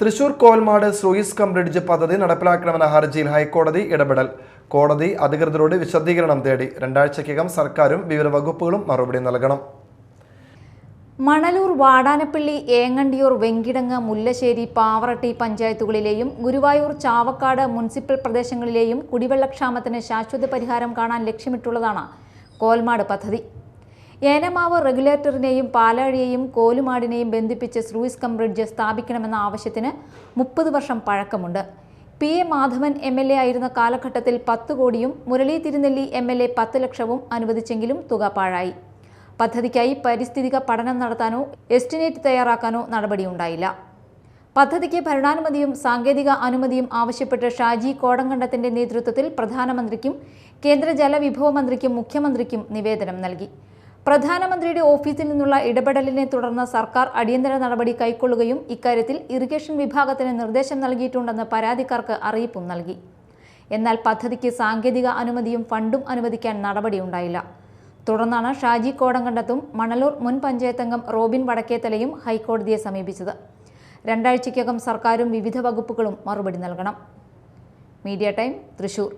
തൃശൂർ കോൽമാട് സൂയിസ് cum bridge പദ്ധതി നടപ്പിലാക്കണമെന്ന ഹർജിയിൽ ഹൈക്കോടതി ഇടപെടൽ. കോടതി അധികൃതരോട് വിശദീകരണം തേടി രണ്ടാഴ്ചയ്ക്കകം സർക്കാരും വിവിധ വകുപ്പുകളും മറുപടി നൽകണം. മണലൂർ വാടാനപ്പള്ളി ഏങ്ങണ്ടിയൂർ വെങ്കിടങ്ങ് മുല്ലശ്ശേരി പാവറട്ടി പഞ്ചായത്തുകളിലെയും ഗുരുവായൂർ ചാവക്കാട് മുനിസിപ്പൽ പ്രദേശങ്ങളിലെയും കുടിവെള്ളക്ഷാമത്തിന് ശാശ്വത പരിഹാരം കാണാൻ ലക്ഷ്യമിട്ടുള്ളതാണ് കോൽമാട് പദ്ധതി. ഏനമാവ് റെഗുലേറ്ററിനെയും പാലാഴിയെയും കോലുമാടിനെയും ബന്ധിപ്പിച്ച് സ്ലൂയിസ് കം ബ്രിഡ്ജ് സ്ഥാപിക്കണമെന്ന ആവശ്യത്തിന് മുപ്പത് വർഷം പഴക്കമുണ്ട്. P. A. Madhavan M. L. A. ആയിരുന്ന കാലഘട്ടത്തിൽ പത്ത് കോടിയും Murali Thirunelli M. L. A. പത്ത് ലക്ഷവും അനുവദിച്ചെങ്കിലും തുക പാഴായി. പദ്ധതിക്കായി പരിസ്ഥിതിക പഠനം നടത്താനോ എസ്റ്റിമേറ്റ് തയ്യാറാക്കാനോ നടപടിയുണ്ടായില്ല. പദ്ധതിക്ക് ഭരണാനുമതിയും സാങ്കേതിക അനുമതിയും ആവശ്യപ്പെട്ട് ഷാജി കോടങ്കണ്ടത്തിന്റെ നേതൃത്വത്തിൽ പ്രധാനമന്ത്രിക്കും കേന്ദ്ര ജലവിഭവ മന്ത്രിക്കും മുഖ്യമന്ത്രിക്കും നിവേദനം നൽകി. പ്രധാനമന്ത്രിയുടെ ഓഫീസിൽ നിന്നുള്ള ഇടപെടലിനെ തുടർന്ന് സർക്കാർ അടിയന്തര നടപടി കൈക്കൊള്ളുകയും ഇക്കാര്യത്തിൽ ഇറിഗേഷൻ വിഭാഗത്തിന് നിർദ്ദേശം നൽകിയിട്ടുണ്ടെന്ന് പരാതിക്കാർക്ക് അറിയിപ്പും നൽകി. എന്നാൽ പദ്ധതിക്ക് സാങ്കേതിക അനുമതിയും ഫണ്ടും അനുവദിക്കാൻ നടപടിയുണ്ടായില്ല തുടർന്നാണ് ഷാജി കോടങ്കണ്ടത്തും മണലൂർ മുൻ പഞ്ചായത്തംഗം റോബിൻ വടക്കേത്തലയും ഹൈക്കോടതിയെ സമീപിച്ചത്. രണ്ടാഴ്ചയ്ക്കകം സർക്കാരും വിവിധ വകുപ്പുകളും മറുപടി നൽകണം. Media time Thrissur.